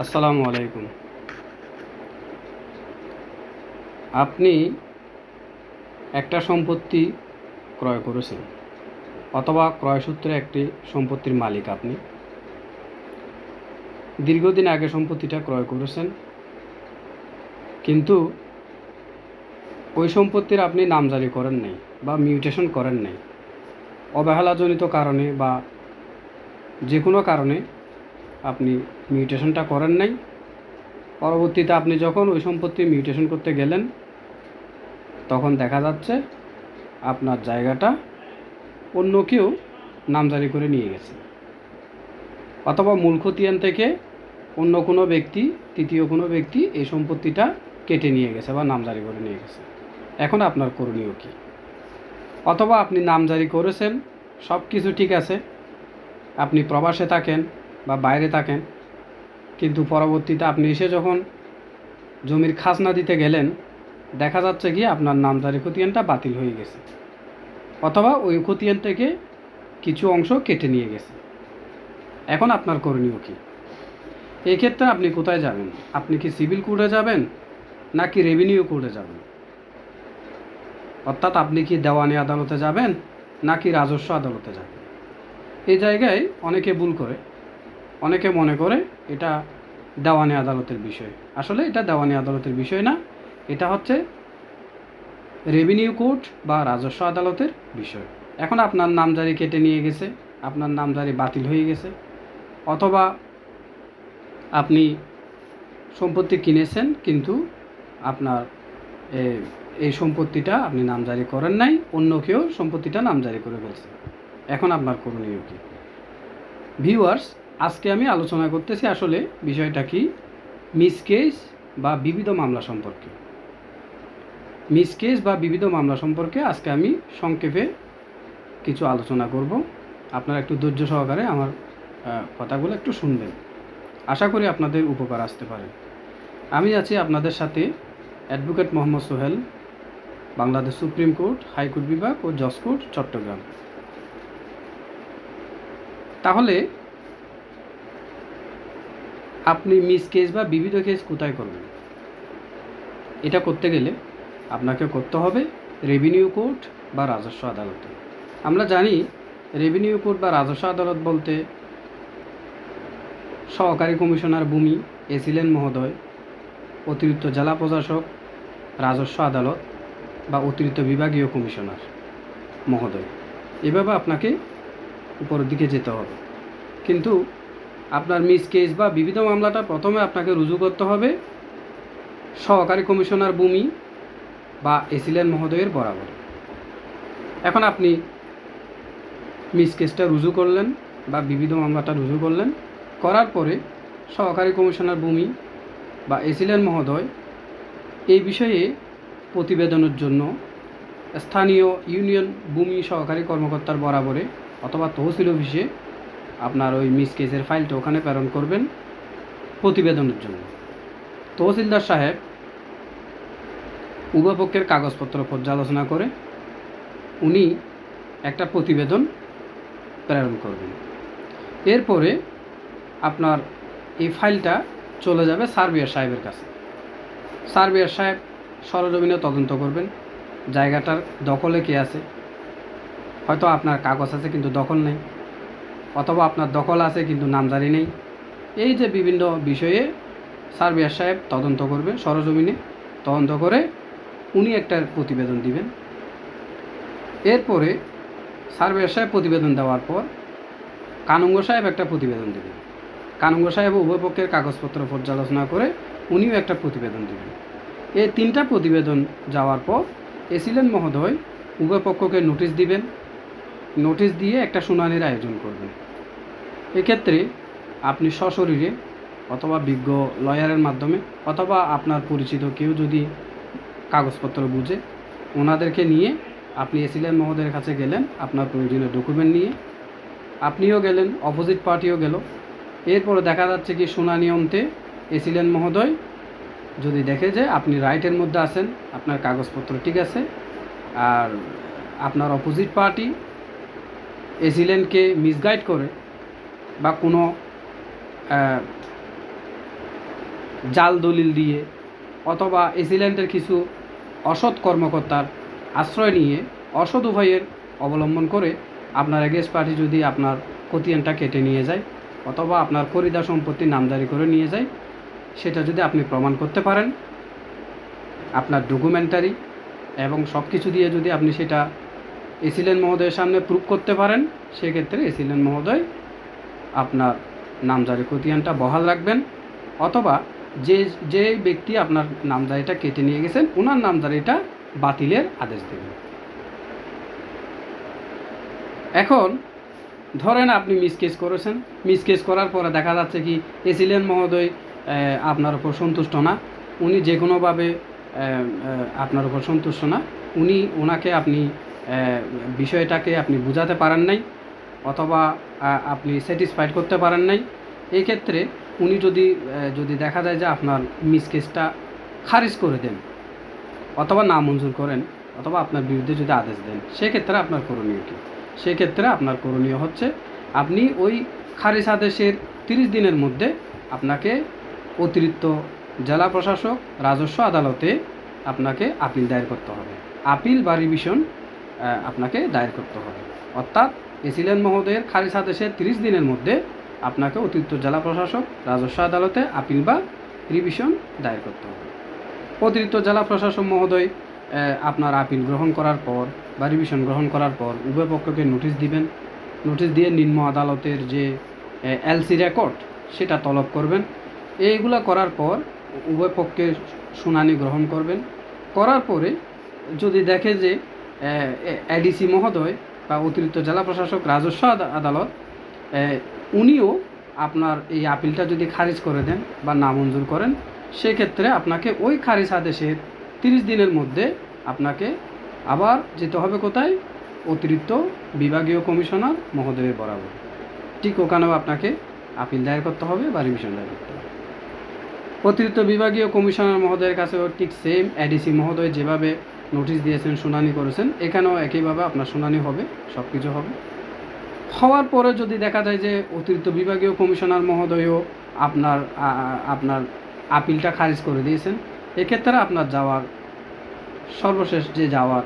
আসসালামু আলাইকুম। আপনি একটা সম্পত্তি ক্রয় করেছেন, অথবা ক্রয়সূত্রে একটি সম্পত্তির মালিক আপনি। দীর্ঘদিন আগে সম্পত্তিটা ক্রয় করেছেন, কিন্তু ওই সম্পত্তির আপনি নামজারি করেন নাই বা মিউটেশন করেন নাই। অবহেলাজনিত কারণে বা যে কোনো কারণে আপনি মিউটেশনটা করেন নাই, পরবর্তীতে আপনি যখন ওই সম্পত্তি মিউটেশন করতে গেলেন, তখন দেখা যাচ্ছে আপনার জায়গাটা অন্য কেউ নামজারি করে নিয়ে গেছে। অথবা মূল খতিয়ান থেকে অন্য কোনো ব্যক্তি, তৃতীয় কোনো ব্যক্তি এই সম্পত্তিটা কেটে নিয়ে গেছে বা নামজারি করে নিয়ে গেছে। এখন আপনার করণীয় কী? অথবা আপনি নামজারি করেছেন সব কিছু ঠিক আছে, আপনি প্রবাসে থাকেন বা বাইরে থাকেন, কিন্তু পরবর্তীতে আপনি এসে যখন জমির খাজনা দিতে গেলেন, দেখা যাচ্ছে কি আপনার নামদারি খতিয়ানটা বাতিল হয়ে গেছে, অথবা ওই খতিয়ান থেকে কিছু অংশ কেটে নিয়ে গেছে। এখন আপনার করণীয় কী? এক্ষেত্রে আপনি কোথায় যাবেন? আপনি কি সিভিল কোর্টে যাবেন, নাকি রেভিনিউ কোর্টে যাবেন? অর্থাৎ আপনি কি দেওয়ানি আদালতে যাবেন, নাকি রাজস্ব আদালতে যাবেন? এই জায়গায় অনেকে ভুল করে। অনেকে মনে করে এটা দেওয়ানি আদালতের বিষয়। আসলে এটা দেওয়ানি আদালতের বিষয় না, এটা হচ্ছে রেভিনিউ কোর্ট বা রাজস্ব আদালতের বিষয়। এখন আপনার নামজারি কেটে নিয়ে গেছে, আপনার নামজারি বাতিল হয়ে গেছে, অথবা আপনি সম্পত্তি কিনেছেন কিন্তু আপনার এই সম্পত্তিটা আপনি নামজারি করেন নাই, অন্য কেউ সম্পত্তিটা নামজারি করে ফেলছে। এখন আপনার করণীয় কি? ভিউয়ার্স আজকে আমি আলোচনা করতেছি আসলে বিষয়টা কি? মিসকেস বা বিবিধ মামলা সম্পর্কে। মিসকেস বা বিবিধ মামলা সম্পর্কে আজকে আমি সংক্ষেপে কিছু আলোচনা করব। আপনারা একটু ধৈর্য সহকারে আমার কথাগুলো একটু শুনবেন। আশা করি আপনাদের উপকার আসতে পারে। আমি আছি আপনাদের সাথে advocate Mohammad Sohel, Bangladesh supreme court, high court বিভাগ ও জজ কোর্ট, চট্টগ্রাম। তাহলে আপনি মিস কেস বা বিবিধ কেস কোথায় করবেন? এটা করতে গেলে আপনাকে করতে হবে রেভিনিউ কোর্ট বা রাজস্ব আদালতে। আমরা জানি রেভিনিউ কোর্ট বা রাজস্ব আদালত বলতে সহকারী কমিশনার ভূমি এসিলেন মহোদয়, অতিরিক্ত জেলা প্রশাসক, রাজস্ব আদালত বা অতিরিক্ত বিভাগীয় কমিশনার মহোদয়। এভাবে আপনাকে উপরের দিকে যেতে হবে। কিন্তু আপনার মিস কেস বা বিবিধ মামলাটা প্রথমে আপনাকে রুজু করতে হবে। সহকারী কমিশনার ভূমি বা এসিলেন মহোদয়ের বরাবর। এখন আপনি মিস কেসটা রুজু করলেন বা বিবিধ মামলাটা রুজু করলেন। করার পরে সহকারী কমিশনার ভূমি বা এসিলেন মহোদয় এই বিষয়ে প্রতিবেদনের জন্য স্থানীয় ইউনিয়ন ভূমি সহকারী কর্মকর্তার বরাবরে অথবা তহসিল অফিসে আপনার ওই মিস কেসের ফাইলটা ওখানে প্রেরণ করবেন প্রতিবেদনের জন্য। তহসিলদার সাহেব উভয় পক্ষের কাগজপত্র পর্যালোচনা করে উনি একটা প্রতিবেদন প্রেরণ করবেন। এরপরে আপনার এই ফাইলটা চলে যাবে সার্ভেয়ার সাহেবের কাছে। সার্ভেয়ার সাহেব সরজমিনে তদন্ত করবেন, জায়গাটার দখলে কে আছে? হয়তো আপনার কাগজ আছে কিন্তু দখল নেই। অথবা আপনার দখল আছে কিন্তু নামজারি নেই। এই যে বিভিন্ন বিষয়ে সার্ভেয়ার সাহেব তদন্ত করবেন সরজমিনে তদন্ত করে উনি একটা প্রতিবেদন দিবেন। এরপরে সার্ভেয়ার সাহেব প্রতিবেদন দেওয়ার পর কানুঙ্গ সাহেব একটা প্রতিবেদন দেবেন। কানুঙ্গ সাহেব উভয় পক্ষের কাগজপত্র পর্যালোচনা করে উনিও একটা প্রতিবেদন দেবেন। এই তিনটা প্রতিবেদন যাওয়ার পর এসিলেন মহোদয়, উভয় পক্ষকে নোটিশ দিবেন নোটিশ দিয়ে একটা শুনানির আয়োজন করবেন। এক্ষেত্রে আপনি সশরীরে অথবা বিজ্ঞ লয়ারের মাধ্যমে অথবা আপনার পরিচিত কেউ যদি কাগজপত্র বুঝে, ওনাদেরকে নিয়ে আপনি এসিলেন মহোদয়ের কাছে গেলেন, আপনার প্রয়োজনীয় ডকুমেন্ট নিয়ে। আপনিও গেলেন অপোজিট পার্টিও গেল। এরপরে দেখা যাচ্ছে কি শুনানি অন্তে এসিলেন মহোদয় যদি দেখে যে আপনি রাইটের মধ্যে আছেন, আপনার কাগজপত্র ঠিক আছে, আর আপনার অপোজিট পার্টি এসিলেনকে মিসগাইড করে বা কোনো জাল দলিল দিয়ে অথবা এসিল্যান্ডের কিছু অসৎ কর্মকর্তার আশ্রয় নিয়ে অসৎ উভয়ের অবলম্বন করে আপনার এগেস্ট পার্টি যদি আপনার খতিয়ানটা কেটে নিয়ে যায় অথবা আপনার খরিদা সম্পত্তি নামদারি করে নিয়ে যায়, সেটা যদি আপনি প্রমাণ করতে পারেন, আপনার ডকুমেন্টারি এবং সব কিছু দিয়ে যদি আপনি সেটা এসিলেন মহোদয়ের সামনে প্রুভ করতে পারেন, সেক্ষেত্রে এসিলেন মহোদয় আপনার নামজারি খতিয়ানটা বহাল রাখবেন। অথবা যে যে ব্যক্তি আপনার নামজারিটা কেটে নিয়ে গেছেন ওনার নামজারিটা বাতিলের আদেশ দেবেন। এখন ধরেন আপনি মিসকেস করেছেন। মিসকেস করার পরে দেখা যাচ্ছে কি এসিলেন মহোদয় আপনার উপর সন্তুষ্ট না। উনি যে কোনোভাবে আপনার উপর সন্তুষ্ট না। উনি ওনাকে আপনি বিষয়টাকে আপনি বুঝাতে পারেন নাই অথবা আপনি স্যাটিসফাইড করতে পারেন নাই। এই ক্ষেত্রে উনি যদি যদি দেখা যায় যে আপনার মিসকেসটা খারিজ করে দেন অথবা না মঞ্জুর করেন অথবা আপনার বিরুদ্ধে যদি আদেশ দেন, সেক্ষেত্রে আপনার করণীয় কী? সেক্ষেত্রে আপনার করণীয় হচ্ছে আপনি ওই খারিজ আদেশের তিরিশ দিনের মধ্যে আপনাকে অতিরিক্ত জেলা প্রশাসক, রাজস্ব আদালতে আপনাকে আপিল দায়ের করতে হবে। আপিল বা রিভিশন আপনাকে দায়ের করতে হবে। অর্থাৎ এসিলেন মহোদয়ের খারিজ আদেশের তিরিশ দিনের মধ্যে আপনাকে অতিরিক্ত জেলা প্রশাসক, রাজস্ব আদালতে আপিল বা রিভিশন দায়ের করতে হবে। অতিরিক্ত জেলা প্রশাসক মহোদয় আপনার আপিল গ্রহণ করার পর বা রিভিশন গ্রহণ করার পর উভয় পক্ষকে নোটিশ দিবেন। নোটিশ দিয়ে নিম্ন আদালতের যে এলসি রেকর্ড, সেটা তলব করবেন। এইগুলো করার পর উভয় পক্ষে শুনানি গ্রহণ করবেন। করার পরে যদি দেখে যে এডিসি মহোদয় বা অতিরিক্ত জেলা প্রশাসক রাজস্ব আদা- আদালত উনিও আপনার এই আপিলটা যদি খারিজ করে দেন বা নামঞ্জুর করেন, সেক্ষেত্রে আপনাকে ওই খারিজ আদেশের তিরিশ দিনের মধ্যে আপনাকে আবার যেতে হবে কোথায়? অতিরিক্ত বিভাগীয় কমিশনার মহোদয়ের বরাবর। ঠিক ওখানেও আপনাকে আপিল দায়ের করতে হবে বা রিভিশন দায়ের করতে হবে। অতিরিক্ত বিভাগীয় কমিশনার মহোদয়ের কাছেও ঠিক সেম এডিসি মহোদয় যেভাবে নোটিশ দিয়েছেন, শুনানি করেছেন, এখানেও একইভাবে আপনার শুনানি হবে সব কিছু হবে। হওয়ার পরে যদি দেখা যায় যে অতিরিক্ত বিভাগীয় কমিশনার মহোদয়ও আপনার আপনার আপিলটা খারিজ করে দিয়েছেন, এক্ষেত্রে আপনার যাওয়ার সর্বশেষ যে যাওয়ার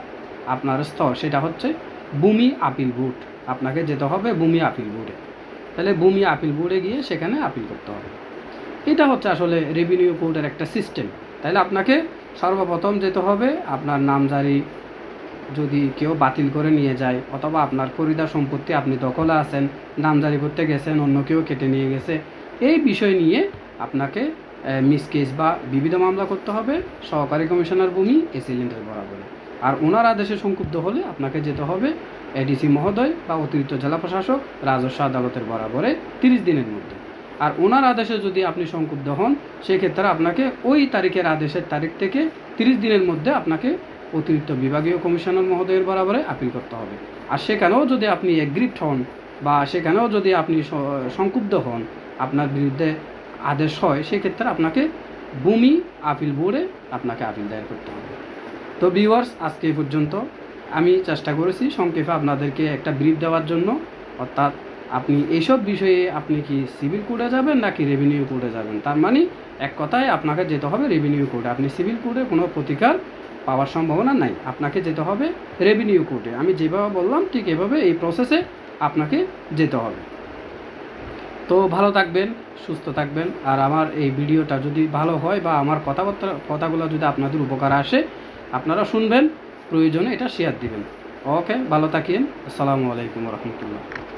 আপনার স্তর সেটা হচ্ছে ভূমি আপিল বোর্ড। আপনাকে যেতে হবে ভূমি আপিল বোর্ডে। তাহলে ভূমি আপিল বোর্ডে গিয়ে সেখানে আপিল করতে হবে। এটা হচ্ছে আসলে রেভিনিউ কোর্টের একটা সিস্টেম তাহলে আপনাকে সর্বপ্রথম যেতে হবে আপনার নামজারি যদি কেউ বাতিল করে নিয়ে যায় অথবা আপনার খরিদা সম্পত্তি আপনি দখলে আছেন, নামজারি করতে গেছেন, অন্য কেউ কেটে নিয়ে গেছে, এই বিষয় নিয়ে আপনাকে মিস কেস বা বিবিধ মামলা করতে হবে, সহকারী কমিশনার ভূমি এসিলেন্টের বরাবরে। আর ওনার আদেশে সংক্ষুব্ধ হলে আপনাকে যেতে হবে এডিসি মহোদয় বা অতিরিক্ত জেলা প্রশাসক রাজস্ব আদালতের বরাবরে তিরিশ দিনের মধ্যে। আর ওনার আদেশে যদি আপনি সংক্ষুব্ধ হন, সেক্ষেত্রে আপনাকে ওই তারিখের আদেশের তারিখ থেকে তিরিশ দিনের মধ্যে আপনাকে অতিরিক্ত বিভাগীয় কমিশনার মহোদয়ের বরাবরে আপিল করতে হবে। আর সেখানেও যদি আপনি এগ্রিপ্ট হন বা সেখানেও যদি আপনি সংক্ষুব্ধ হন, আপনার বিরুদ্ধে আদেশ হয়, সেক্ষেত্রে আপনাকে ভূমি আপিল বোর্ডে আপনাকে আপিল দায়ের করতে হবে। তো ভিউয়ার্স, আজকে এই পর্যন্ত আমি চেষ্টা করেছি সংক্ষেপে আপনাদেরকে একটা ব্রিফ দেওয়ার জন্য, অর্থাৎ আপনি এইসব বিষয়ে আপনি কি সিভিল কোর্টে যাবেন নাকি রেভিনিউ কোর্টে যাবেন? তার মানে এক কথায় আপনাকে যেতে হবে রেভিনিউ কোর্টে। আপনি সিভিল কোর্টে কোনো প্রতিকার পাওয়ার সম্ভাবনা নাই। আপনাকে যেতে হবে রেভিনিউ কোর্টে। আমি যেভাবে বললাম, ঠিক এভাবে এই প্রসেসে আপনাকে যেতে হবে। তো ভালো থাকবেন, সুস্থ থাকবেন। আর আমার এই ভিডিওটা যদি ভালো হয় বা আমার কথাবার্তা, কথাগুলো যদি আপনাদের উপকার আসে, আপনারা শুনবেন, প্রয়োজনে এটা শেয়ার দিবেন। ওকে, ভালো থাকিয়েন আসসালামু আলাইকুম রহমতুল্লাহ।